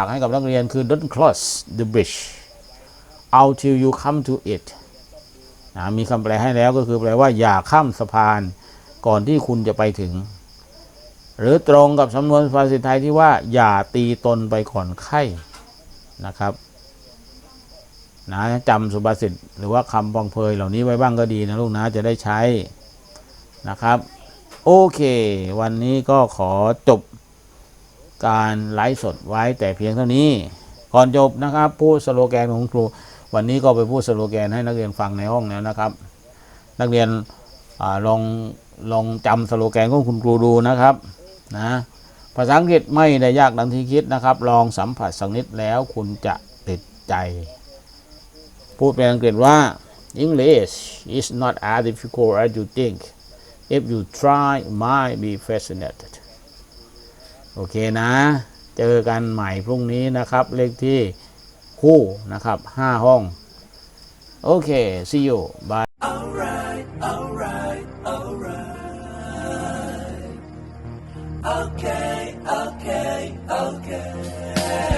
ากให้กับนักเรียนคือ don't cross the bridge until you come to it นะมีคำแปลให้แล้วก็คือแปลว่าอย่าข้ามสะพานก่อนที่คุณจะไปถึง หรือตรงกับสำนวนภาษาไทยที่ว่า อย่าตีตนไปก่อนไข้นะครับนะจำสุภาษิตหรือว่าคำปองเพยเหล่านี้ไว้บ้างก็ดีนะลูกนะจะได้ใช้นะครับ โอเค วันนี้ก็ขอจบ การไลฟ์สดไว้แต่เพียงเท่านี้ ก่อนจบนะครับพูดสโลแกนของครู วันนี้ก็ไปพูดสโลแกนให้นักเรียนฟังในห้องแล้วนะครับ นักเรียนอลองลองจำสโลแกนของคุณครูดูนะครับนะภาษาอังกฤษไม่ได้ยากดังที่คิดนะครับ ลองสัมผัสสักนิดแล้วคุณจะติดใจ พูดเป็นอังกฤษว่า English is not as difficult as you think if you try might be fascinated โอเคนะ เจอกันใหม่พรุ่งนี้นะครับ เลขที่คู่นะครับ 5 ห้อง โอเค see you bye Alright, alright, alright. Okay, okay, okay.